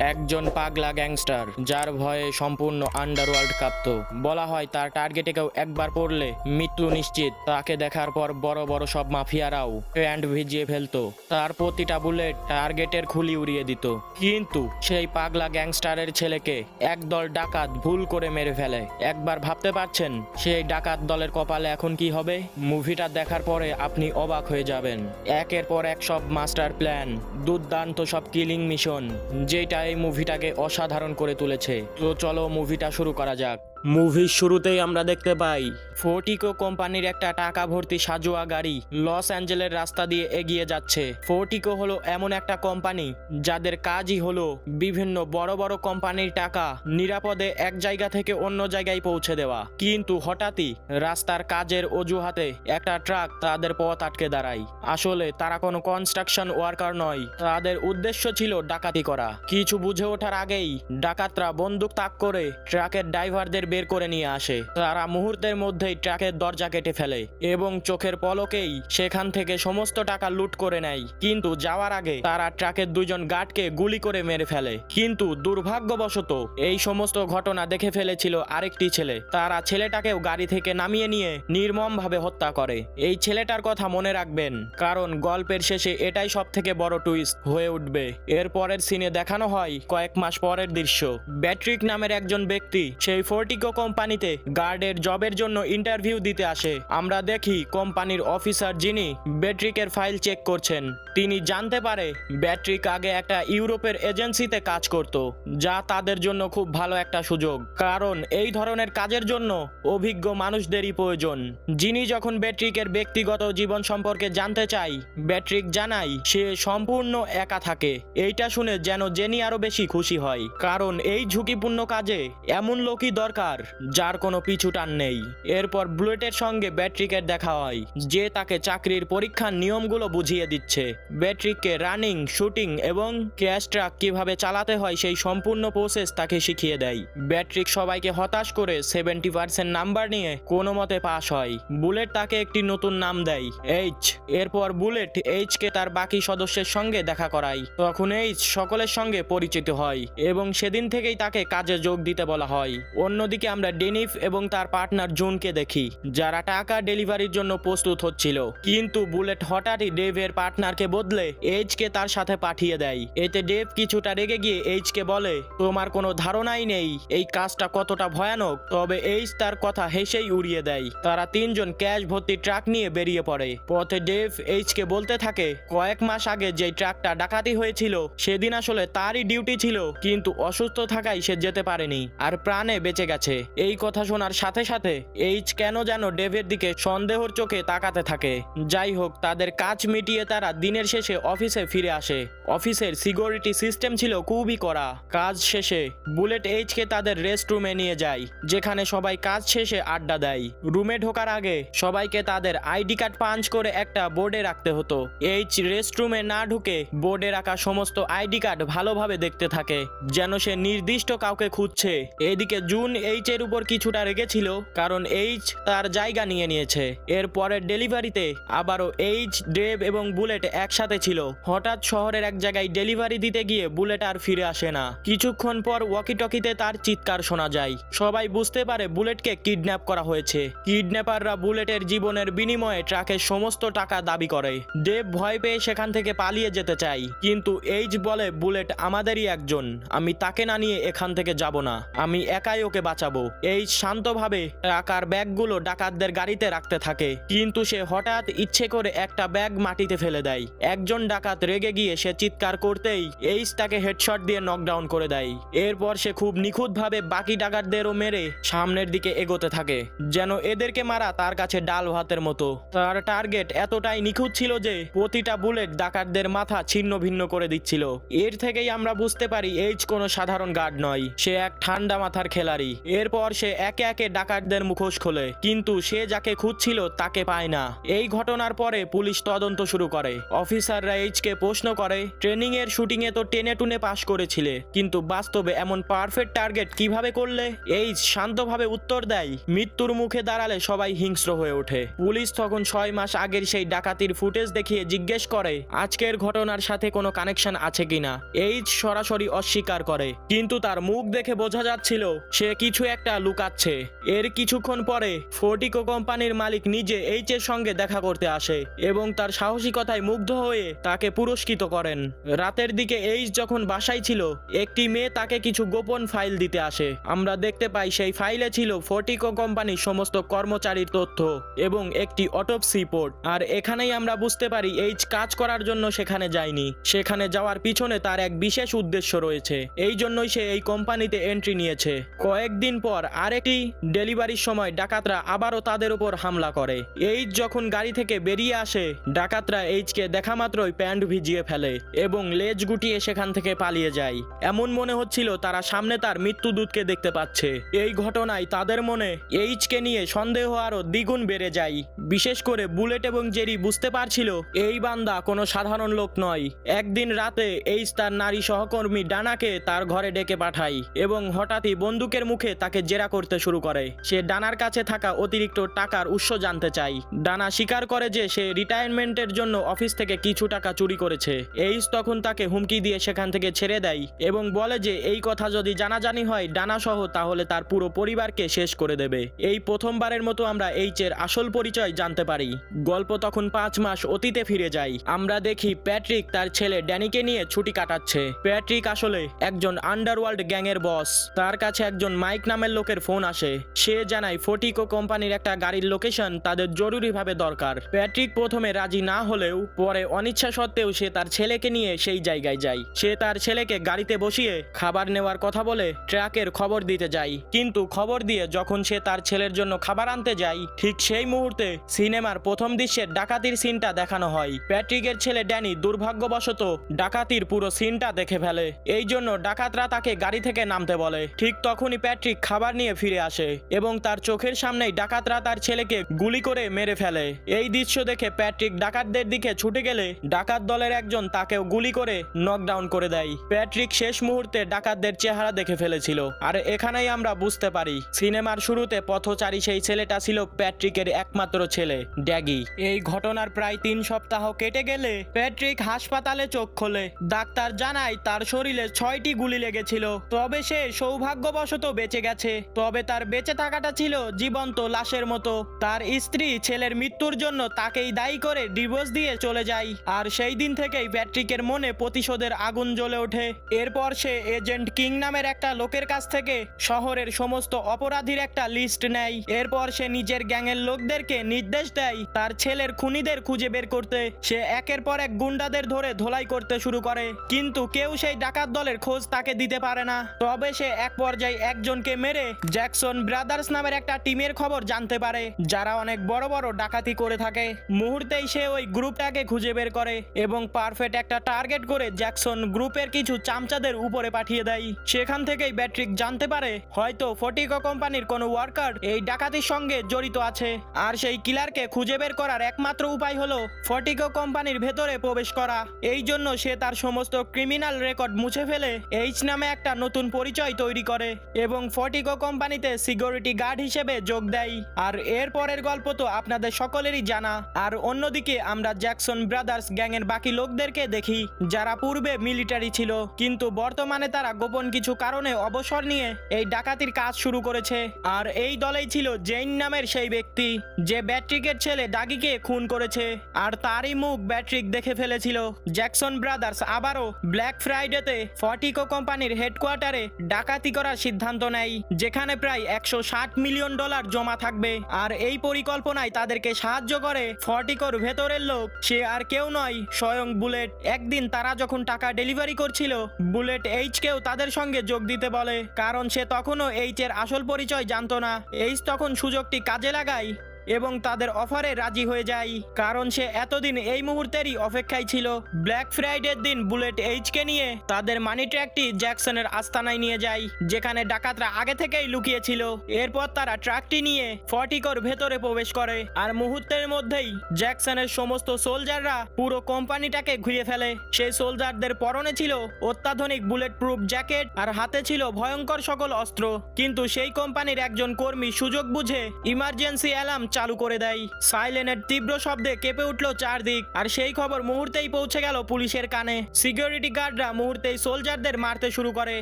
একজন পাগলা গ্যাংস্টার, যার ভয়ে সম্পূর্ণ আন্ডারওয়ার্ল্ড কাঁপত। বলা হয় তার টার্গেটে কেউ একবার পড়লে মৃত্যু নিশ্চিত, তাকে দেখার পর বড় বড় সব মাফিয়ারাও প্যান্ট ভিজিয়ে ফেলতো। তার প্রতিটা বুলেট টার্গেটের খুলি উড়িয়ে দিত। কিন্তু সেই পাগলা গ্যাংস্টারের ছেলেকে একদল ডাকাত ভুল করে মেরে ফেলে। একবার ভাবতে পারছেন, সেই ডাকাত দলের কপালে এখন কি হবে? মুভিটা দেখার পরে আপনি অবাক হয়ে যাবেন। একের পর এক সব মাস্টার প্ল্যান, দুর্দান্ত সব কিলিং মিশন, যেটা এই মুভিটাকে অসাধারণ করে তুলেছে। তো চলো মুভিটা শুরু করা যাক। মুভির শুরুতেই আমরা দেখতে পাই ফোর্টিকো কোম্পানির একটা টাকা ভর্তি সাজোয়া গাড়ি লস অ্যাঞ্জেলের রাস্তা দিয়ে এগিয়ে যাচ্ছে। ফোর্টিকো হলো এমন একটা কোম্পানি, যাদের কাজই হলো বিভিন্ন বড় বড় কোম্পানির টাকা নিরাপদে এক জায়গা থেকে অন্য জায়গায় পৌঁছে দেওয়া। কিন্তু হঠাৎই রাস্তার কাজের অজুহাতে একটা ট্রাক তাদের পথ আটকে দাঁড়ায়। আসলে তারা কোনো কনস্ট্রাকশন ওয়ার্কার নয়, তাদের উদ্দেশ্য ছিল ডাকাতি করা। কিছু বুঝে ওঠার আগেই ডাকাতরা বন্দুক তাক করে ট্রাকের ড্রাইভারদের বের করে নিয়ে আসে। তারা মুহূর্তের মধ্যেই ট্রাকের দরজা কেটে ফেলে এবং চোখের পলকেই সেখান থেকে সমস্ত টাকা লুট করে নেয়। কিন্তু যাওয়ার আগে তারা ট্রাকের দুজন গার্ডকে গুলি করে মেরে ফেলে। কিন্তু দুর্ভাগ্যবশত এই সমস্ত ঘটনা দেখে ফেলেছিল আরেকটি ছেলে। তারা ছেলেটাকেও গাড়ি থেকে নামিয়ে নিয়ে নির্মমভাবে হত্যা করে। এই ছেলেটার কথা মনে রাখবেন, কারণ গল্পের শেষে এটাই সব থেকে বড় টুইস্ট হয়ে উঠবে। এর পরের সিনে দেখানো হয় কয়েক মাস পরের দৃশ্য। ব্যাট্রিক নামের একজন ব্যক্তি সেই ফোর্টিকো কোম্পানিতে গার্ডের জবের জন্য ইন্টারভিউ দিতে আসে। আমরা দেখি কোম্পানির অফিসার যিনি ব্যাট্রিকের ফাইল চেক করছেন। তিনি জানতে পারে ব্যাট্রিক আগে একটা ইউরোপের এজেন্সিতে কাজ করত, যা তাদের জন্য খুব ভালো একটা সুযোগ। কারণ এই ধরনের কাজের জন্য অভিজ্ঞ মানুষদেরই প্রয়োজন। যিনি যখন ব্যাট্রিকের ব্যক্তিগত জীবন সম্পর্কে জানতে চাই ব্যাট্রিক জানাই সে সম্পূর্ণ একা থাকে। এইটা শুনে যেন জেনি আরও বেশি খুশি হয়। কারণ এই ঝুঁকিপূর্ণ কাজে এমন লোকই দরকার যার কোনো পিছু টান নেই। এরপর বুলেটের সঙ্গে ব্যাট্রিকের দেখা হয়, যে তাকে চাকরির পরীক্ষার নিয়মগুলো বুঝিয়ে দিচ্ছে। ব্যাট্রিককে রানিং, শুটিং এবং ক্যাশ ট্রাক কীভাবে চালাতে হয় সেই সম্পূর্ণ প্রসেস তাকে শিখিয়ে দেয়। ব্যাট্রিক সবাইকে হতাশ করে সেভেন্টি পার্সেন্ট নাম্বার নিয়ে কোনো মতে পাস হয়। বুলেট তাকে একটি নতুন নাম দেয়, এইচ। এরপর বুলেট এইচ কে তার বাকি সদস্যের সঙ্গে দেখা করায়। তখন এইচ সকলের সঙ্গে পরিচিত হয় এবং সেদিন থেকেই তাকে কাজে যোগ দিতে বলা হয়। অন্যদিকে আমরা ডেনিফ এবং তার পার্টনার জুনকে দেখি, যারা টাকা ডেলিভারির জন্য প্রস্তুত হচ্ছিল। কিন্তু বুলেট হঠাৎই ডেভের পার্টনারকে বদলে এইচকে তার সাথে পাঠিয়ে দেয়। এতে ডেভ কিছুটা রেগে গিয়ে এইচকে বলে, তোমার কোনো ধারণাই নেই, এই কাজটা কতটা ভয়ানক? তবে এইচ তার কথা হেসেই উড়িয়ে দেয়। তারা তিনজন ক্যাশ ভর্তি ট্রাক নিয়ে বেরিয়ে পড়ে। পথে ডেভ এইচকে বলতে থাকে, কয়েক মাস আগে যে ট্রাকটা ডাকাতি হয়েছিল, সেদিন আসলে তারই ডিউটি ছিল, কিন্তু অসুস্থ থাকায় সে যেতে পারেনি, আর প্রাণে বেঁচে গেছে। এই কথা শোনার সাথে সাথে এইচ কেন যেন ডেভের দিকে সন্দেহর চোখে তাকাতে থাকে। যাই হোক, তাদের কাজ মিটিয়ে তারা দিনের শেষে অফিসে ফিরে আসে। অফিসের সিকিউরিটি সিস্টেম ছিল খুবই কড়া। কাজ শেষে বুলেট এইচকে তাদের রেস্ট রুমে নিয়ে যায়, যেখানে সবাই কাজ শেষে আড্ডা দেয়। রুমে ঢোকার আগে সবাইকে তাদের আইডি কার্ড পাঞ্চ করে একটা বোর্ডে রাখতে হতো। এইচ রেস্ট রুমে না ঢুকে বোর্ডে রাখা সমস্ত আইডি কার্ড ভালোভাবে দেখতে থাকে, যেন সে নির্দিষ্ট কাউকে খুঁজছে। এদিকে জুন এইচ এর উপর কিছুটা রেগেছিল, কারণ এইচ তার জায়গা নিয়ে নিয়েছে। এর পরের ডেলিভারিতে আবারও এইচ, ডেভ এবং বুলেট একসাথে ছিল। হঠাৎ শহরের এক জায়গায় ডেলিভারি দিতে গিয়ে বুলেট আর ফিরে আসে না। কিছুক্ষণ পর ওয়াকি টকিতে তার চিৎকার শোনা যায়। সবাই বুঝতে পারে বুলেটকে কিডন্যাপ করা হয়েছে। কিডন্যাপাররা বুলেটের জীবনের বিনিময়ে ট্রাকের সমস্ত টাকা দাবি করে। দেব ভয় পেয়ে সেখান থেকে পালিয়ে যেতে চাই কিন্তু এইচ বলে, বুলেট আমাদেরই একজন। আমি তাকে না নিয়ে এখান থেকে যাব না। আমি একাই ওকে বাঁচাবো। এইচ শান্তভাবে টাকার ব্যাগগুলো ডাকাতদের গাড়িতে রাখতে থাকে। কিন্তু সে হঠাৎ ইচ্ছে করে একটা ব্যাগ মাটিতে ফেলে দেয়। একজন ডাকাত রেগে গিয়ে সে চিৎকার করতেই এইচ তাকে হেডশট দিয়ে নকডাউন করে দেয়। এরপর সে খুব নিখুঁতভাবে বাকি ডাকাতদেরও মেরে সামনের দিকে এগোতে থাকে, যেন এদেরকে মারা তার কাছে ডাল ভাতের মতো। তার টার্গেট এতটাই নিখুঁত ছিল যে প্রতিটা বুলেট ডাকাতদের মাথা ছিন্ন ভিন্ন করে দিচ্ছিল। এর থেকেই আমরা বুঝতে পারি এইচ কোনো সাধারণ গার্ড নয়, সে এক ঠান্ডা মাথার খেলারি এরপর সে একে একে ডাকাতদের মুখোশ খোলে, কিন্তু সে যাকে খুঁজছিল তাকে পায় না। এই ঘটনার পরে পুলিশ তদন্ত শুরু করে। অফিসাররা এইচকে প্রশ্ন করে ট্রেনিং এর শুটিং এ তো টেনে টুনে পাশ করেছিলে। কিন্তু বাস্তবে এমন পারফেক্ট টার্গেট কীভাবে করলে? এই শান্তভাবে উত্তর দেয়, মৃত্যুর মুখে দাঁড়ালে সবাই হিংস্র হয়ে ওঠে। পুলিশ তখন ছয় মাস আগের সেই ডাকাতির ফুটেজ দেখিয়ে জিজ্ঞেস করে, আজকের ঘটনার সাথে কোনো কানেকশন আছে কিনা? এইচ সরাসরি অস্বীকার করে। কিন্তু তার মুখ দেখে বোঝা যাচ্ছিল, সে কিছু একটা লুকাচ্ছে। এর কিছুক্ষণ পরে ফোর্টিকো কোম্পানির মালিক নিজে এইচ এর সঙ্গে দেখা করতে আসে এবং তার সাহসিকতায় মুগ্ধ হয়ে তাকে পুরস্কৃত করেন। রাতের দিকে এইচ যখন বাসায় ছিল, একটি মেয়ে তাকে কিছু গোপন ফাইল দিতে আসে। আমরা দেখতে পাই সেই ফাইলে ছিল ফোর্টিকো কোম্পানির সমস্ত কর্মচারীর তথ্য এবং একটি অটোপসি রিপোর্ট আর এখানেই আমরা বুঝতে পারি এইচ কাজ করার জন্য সেখানে যায়নি। সেখানে যাওয়ার পিছনে তার এক বিশেষ উদ্দেশ্য রয়েছে। এই জন্যই সে এই কোম্পানিতে এন্ট্রি নিয়েছে। কয়েকদিন পর আরেকটি ডেলিভারির সময় ডাকাতরা আবারও তাদের উপর হামলা করে। এইচ যখন গাড়ি থেকে বেরিয়ে আসে, ডাকাতরা এইচকে দেখা মাত্রই প্যান্ট ভিজিয়ে ফেলে। এবং লেজ গুটিয়ে সেখান থেকে পালিয়ে যায়। এমন মনে হচ্ছিল তারা সামনে তার মৃত্যুদূতকে দেখতে পাচ্ছে। এই ঘটনায় তাদের মনে এইচকে নিয়ে সন্দেহ আরও দ্বিগুণ বেড়ে যায়। বিশেষ করে বুলেট এবং জেরি বুঝতে পারছিল, এই বান্দা কোনো সাধারণ লোক নয়। একদিন রাতে এইচ তার নারী সহকর্মী ডানাকে তার ঘরে ডেকে পাঠায় এবং হঠাৎই বন্দুকের মুখে তাকে জেরা করতে শুরু করে। সে ডানার কাছে থাকা অতিরিক্ত টাকার উৎস জানতে চায়। ডানা স্বীকার করে যে সে রিটায়ারমেন্টের জন্য অফিস থেকে কিছু টাকা চুরি করেছে। এইচ তখন তাকে হুমকি দিয়ে সেখান থেকে ছেড়ে দেয় এবং বলে যে, এই কথা যদি জানাজানি হয় ডানা সহ তাহলে তার পুরো পরিবারকে শেষ করে দেবে। এই প্রথমবারের মতো আমরা এইচ এর আসল পরিচয় জানতে পারি। গল্প তখন পাঁচ মাস অতীতে ফিরে যায়। আমরা দেখি প্যাট্রিক তার ছেলে ড্যানিকে নিয়ে ছুটি কাটাচ্ছে। প্যাট্রিক আসলে একজন আন্ডারওয়ার্ল্ড গ্যাংয়ের বস। তার কাছে একজন মাইক নামের লোকের ফোন আসে। সে জানায়, ফটিকো কোম্পানির একটা গাড়ির লোকেশন তাদের জরুরিভাবে দরকার। প্যাট্রিক প্রথমে রাজি না হলেও, পরে অনিচ্ছা সত্ত্বেও সে তার ছেলেকে নিয়ে সেই জায়গায় যায় সে তার ছেলেকে গাড়িতে বসিয়ে খাবার নেওয়ার কথা বলে ট্রাকের খবর দিতে যায় কিন্তু খবর দিয়ে যখন সে তার ছেলের জন্য খাবার আনতে যায়, ঠিক সেই মুহূর্তে সিনেমার প্রথম দৃশ্যের ডাকাতির সিনটা দেখানো হয়। প্যাট্রিকের ছেলে ড্যানি দুর্ভাগ্যবশত ডাকাতির পুরো সিনটা দেখে ফেলে। এই জন্য ডাকাতরা তাকে গাড়ি থেকে নামতে বলে। ঠিক তখনই প্যাট্রিক খাবার নিয়ে ফিরে আসে এবং তার চোখের সামনেই ডাকাতরা তার ছেলেকে গুলি করে মেরে ফেলে। এই দৃশ্য দেখে প্যাট্রিক ডাকাতদের দিকে ছুটে গেলে ডাকাত দলের একজন তাকেও গুলি করে নকডাউন করে দেয়। প্যাট্রিক শেষ মুহূর্তে ডাকাতদের চেহারা দেখে ফেলেছিল। আর এখানেই আমরা বুঝতে পারি, সিনেমার শুরুতে পথচারী সেই ছেলেটা ছিল প্যাট্রিকের একমাত্র ছেলে, ড্যাগি। এই ঘটনার প্রায় তিন সপ্তাহ কেটে গেলে প্যাট্রিক হাসপাতালে চোখ খোলে। ডাক্তার জানায় তার শরীরে ছয়টি গুলি লেগেছিল। তবে সে সৌভাগ্যবশত বেঁচে গেছে। তবে তার বেঁচে থাকাটা ছিল জীবন্ত লাশের মতো। তার স্ত্রী ছেলের মৃত্যুর জন্য তাকেই দায়ী করে ডিভোর্স দিয়ে চলে যায়। আর সেই দিন থেকেই প্যাট্রিকের মনে প্রতিশোধের আগুন জ্বলে ওঠে। এরপর সে এজেন্ট কিং নামের একটা লোকের কাছ থেকে শহরের সমস্ত অপরাধীর একটা লিস্ট নেয়। এরপর সে নিজের গ্যাংয়ের লোকদেরকে নির্দেশ দেয় তার ছেলের খুনিদের খুঁজে বের করতে। সে একের পর এক গুন্ডাদের ধরে ধোলাই করতে শুরু করে। কিন্তু কেউ সেই ডাকাত দলের খোঁজ তাকে দিতে পারে না। তবে সে এক পর্যায়ে একজনকে মেরে জ্যাকসন ব্রাদার্স নামের একটা টিমের খবর জানতে পারে, যারা অনেক বড় বড় ডাকাতি করে থাকে। মুহূর্তেই সে ওই গ্রুপটাকে খুঁজে বের করে এবং পারফেক্ট একটা টার্গেট করে জ্যাকসন গ্রুপের কিছু চামচাদের উপরে পাঠিয়ে দেয়। সেখান থেকেই ব্যাট্রিক জানতে পারে, হয়তো ফটিকো কোম্পানির কোনো ওয়ার্কার এই ডাকাতির সঙ্গে জড়িত আছে। আর সেই কিলারকে খুঁজে বের করার একমাত্র উপায় হলো ফটিকো কোম্পানির ভেতরে প্রবেশ করা। এই জন্য সে তার সমস্ত ক্রিমিনাল রেকর্ড মুছে ফেলে এইচ নামে একটা নতুন পরিচয় তৈরি করে এবং ফটিকো কোম্পানিতে সিকিউরিটি গার্ড হিসেবে যোগ দেয়। আর এর পরের গল্প তো আপনাদের সকলেরই জানা। আর অন্যদিকে আমরা জ্যাকসন ব্রাদার্স গ্যাংয়ের বাকি লোকদেরকে দেখি। যারা পূর্বে মিলিটারি ছিল, কিন্তু বর্তমানে তারা গোপন কিছু কারণে অবসর নিয়ে এই ডাকাতির কাজ শুরু করেছে। আর এই দলেই ছিল জেইন নামের সেই ব্যক্তি, যে ব্যাট্রিকের ছেলে ডাগিকে খুন করেছে। আর তারই মুখ ব্যাট্রিক দেখে ফেলেছিল। জ্যাকসন ব্রাদার্স আবারও ব্ল্যাক ফ্রাইডেতে ফটিকো কোম্পানির হেডকোয়ার্টারে ডাকাতি করার সিদ্ধান্ত নেয়, যেখানে প্রায় একশো ষাট মিলিয়ন ডলার জমা থাকবে। আর এই পরিকল্পনায় তাদেরকে সাহায্য করে ফটিকোর ভেতরের লোক, সে আর কেউ নয়, স্বয়ং বুলেট। একদিন তারা যখন টাকা ডেলিভারি করছিল, বুলেট এইচকেও তাদের সঙ্গে যোগ দিতে বলে, কারণ সে তখনও এইচ এর আসল পরিচয় জানতো না। এইচ তখন সুযোগটি কাজে লাগায়। এবং তাদের অফারে রাজি হয়ে যায়। কারণ সে এতদিন এই মুহূর্তেরই অপেক্ষায় ছিল। ব্ল্যাক ফ্রাইডের দিন বুলেট এইচকে নিয়ে তাদের মানি ট্র্যাকটি জ্যাকসনের আস্তানায় নিয়ে যায়, যেখানে ডাকাতরা আগে থেকেই লুকিয়েছিল। এরপর তারা ট্রাকটি নিয়ে ফটিকর ভেতরে প্রবেশ করে। আর মুহূর্তের মধ্যেই জ্যাকসনের সমস্ত সোলজাররা পুরো কোম্পানিটাকে ঘুরিয়ে ফেলে। সেই সোলজারদের পরনে ছিল অত্যাধুনিক বুলেট প্রুফ জ্যাকেট আর হাতে ছিল ভয়ঙ্কর সকল অস্ত্র। কিন্তু সেই কোম্পানির একজন কর্মী সুযোগ বুঝে ইমার্জেন্সি অ্যালার্ম চালু করে দেয়। সাইলেনের তীব্র শব্দে কেঁপে উঠল চারদিক, আর সেই খবর মুহূর্তেই পৌঁছে গেল পুলিশের কানে। সিকিউরিটি গার্ডরা মুহূর্তেই সোলজারদের মারতে শুরু করে,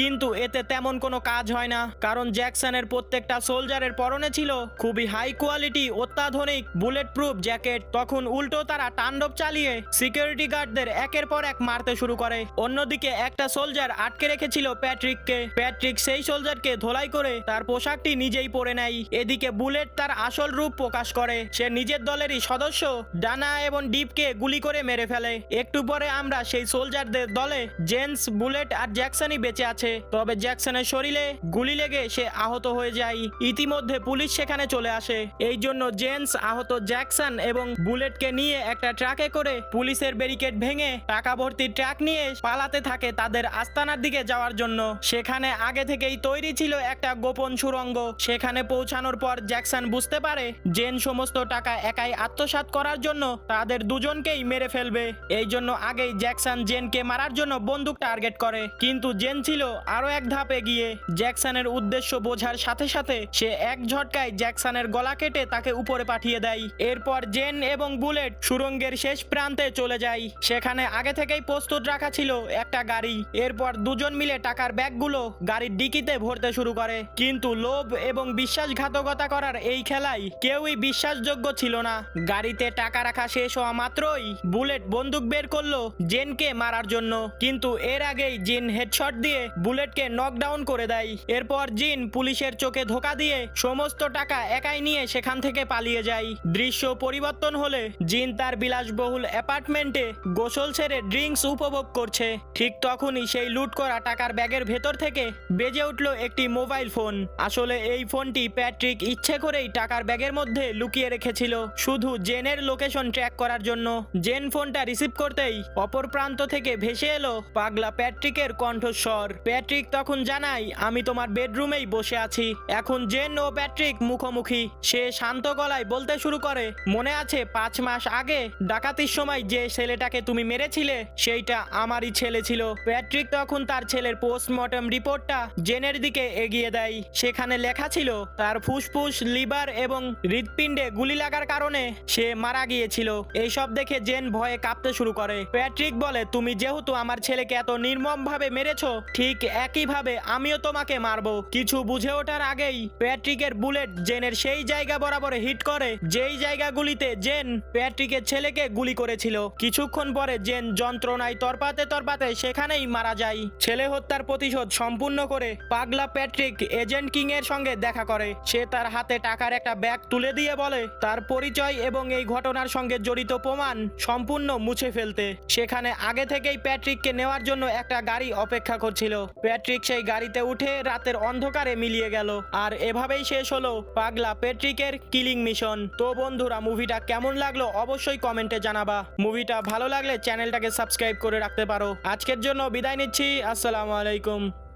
কিন্তু এতে তেমন কোনো কাজ হয় না, কারণ জ্যাকসনের প্রত্যেকটা সোলজারের পরনে ছিল খুবই হাই কোয়ালিটি অত্যাধুনিক বুলেট প্রুফ জ্যাকেট। তখন উল্টো তারা তাণ্ডব চালিয়ে সিকিউরিটি গার্ডদের একের পর এক মারতে শুরু করে। অন্যদিকে একটা সোলজার আটকে রেখেছিল প্যাট্রিককে। প্যাট্রিক সেই সোলজারকে ধোলাই করে তার পোশাকটি নিজেই পরে নেয়। এদিকে বুলেট তার আসল রূপ প্রকাশ করে। সে নিজের দলেরই সদস্য। ডানা এবং ডিপকে গুলি করে মেরে ফেলে। একটু পরে আমরা সেই সোলজারদের দলে জেন্স, বুলেট আর জ্যাকসনই বেঁচে আছে। তবে জ্যাকসনের শরীরে গুলি লেগে সে আহত হয়ে যায়। ইতিমধ্যে পুলিশ সেখানে চলে আসে। এই জন্য জেন্স আহত জ্যাকসন এবং বুলেটকে নিয়ে একটা ট্রাকে করে পুলিশের ব্যারিকেড ভেঙে টাকা ভর্তি ট্রাক নিয়ে পালাতে থাকে তাদের আস্তানার দিকে যাওয়ার জন্য। সেখানে আগে থেকেই তৈরি ছিল একটা গোপন সুড়ঙ্গ সেখানে পৌঁছানোর পর জ্যাকসন বুঝতে পারে জেন সমস্ত টাকা একাই আত্মসাৎ করার জন্য তাদের দুজনকেই মেরে ফেলবে। এই জন্য আগেই জ্যাকসন জেনকে মারার জন্য বন্দুক টার্গেট করে। কিন্তু জেন ছিল আরও এক ধাপ এগিয়ে। জ্যাকসনের উদ্দেশ্য বোঝার সাথে সাথে সে এক ঝটকায় জ্যাকসনের গলা কেটে তাকে উপরে পাঠিয়ে দেয়। এরপর জেন এবং বুলেট সুরঙ্গের শেষ প্রান্তে চলে যায়। সেখানে আগে থেকেই প্রস্তুত রাখা ছিল একটা গাড়ি। এরপর দুজন মিলে টাকার ব্যাগগুলো গাড়ির ডিকিতে ভরতে শুরু করে। কিন্তু লোভ এবং বিশ্বাসঘাতকতা করার এই খেলায় কেউই বিশ্বাসযোগ্য ছিল না। গাড়িতে টাকা রাখা শেষ হওয়া মাত্রই বুলেট বন্দুক বের করল জেনকে মারার জন্য। কিন্তু এর আগেই জিন হেডশট দিয়ে বুলেটকে নকডাউন করে দেয়। এরপর জিন পুলিশের চোখে ধোকা দিয়ে সমস্ত টাকা একাই নিয়ে সেখান থেকে পালিয়ে যায়। দৃশ্য পরিবর্তন হলে জিন তার বিলাসবহুল অ্যাপার্টমেন্টে গোসল ছেড়ে ড্রিঙ্কস উপভোগ করছে। ঠিক তখনই সেই লুট করা টাকার ব্যাগের ভেতর থেকে বেজে উঠল একটি মোবাইল ফোন। আসলে এই ফোনটি প্যাট্রিক ইচ্ছে করেই টাকার ব্যাগের মধ্যে লুকিয়ে রেখেছিল। শুধু জেনের লোকেশন ট্র্যাক করার জন্য। জেন ফোনটা রিসিভ করতেই অপর প্রান্ত থেকে ভেসে এলো পাগলা প্যাট্রিকের কণ্ঠস্বর। প্যাট্রিক তখন জানাই আমি তোমার বেডরুমেই বসে আছি। এখন জেন ও প্যাট্রিক মুখোমুখি। সে শান্ত গলায় বলতে শুরু করে, মনে আছে পাঁচ মাস আগে ডাকাতির সময় যে ছেলেটাকে তুমি মেরেছিলে, সেইটা আমারই ছেলে ছিল। প্যাট্রিক তখন তার ছেলের পোস্টমর্টম রিপোর্টটা জেনের দিকে এগিয়ে দেয়। সেখানে লেখা ছিল, তার ফুসফুস, লিভার এবং হৃৎপিণ্ডে গুলি লাগার কারণে সে মারা গিয়েছিল। এইসব দেখে জেন ভয়ে কাঁপতে শুরু করে। প্যাট্রিক বলে, তুমি যেহেতু আমার ছেলেকে এত নির্মম ভাবে মেরেছো, ঠিক একইভাবে আমিও তোমাকে মারবো। কিছু বুঝে ওঠার আগেই প্যাট্রিকের বুলেট জেনের সেই জায়গা বরাবর হিট করে, যেই জায়গাগুলিতে জেন প্যাট্রিকের ছেলেকে গুলি করেছিল। কিছুক্ষণ পরে জেন যন্ত্রণায় তরপাতে তরপাতে সেখানেই মারা যায়। ছেলে হত্যার প্রতিশোধ সম্পূর্ণ করে পাগলা প্যাট্রিক এজেন্ট কিং এর সঙ্গে দেখা করে। সে তার হাতে টাকার একটা ব্যাগ তুলে দিয়ে বলে, তার পরিচয় এবং এই ঘটনার সঙ্গে জড়িত প্রমাণ সম্পূর্ণ মুছে ফেলতে। সেখানে আগে থেকেই প্যাট্রিককে নেওয়ার জন্য একটা গাড়ি অপেক্ষা করছিল। প্যাট্রিক সেই গাড়িতে উঠে রাতের অন্ধকারে মিলিয়ে গেল। আর এভাবেই শেষ হলো পাগলা প্যাট্রিকের কিলিং মিশন। তো বন্ধুরা, মুভিটা কেমন লাগল অবশ্যই কমেন্টে জানাবা। মুভিটা ভালো লাগলে চ্যানেলটাকে সাবস্ক্রাইব করে রাখতে পারো। আজকের জন্য বিদায় নিচ্ছি। আসসালামু আলাইকুম।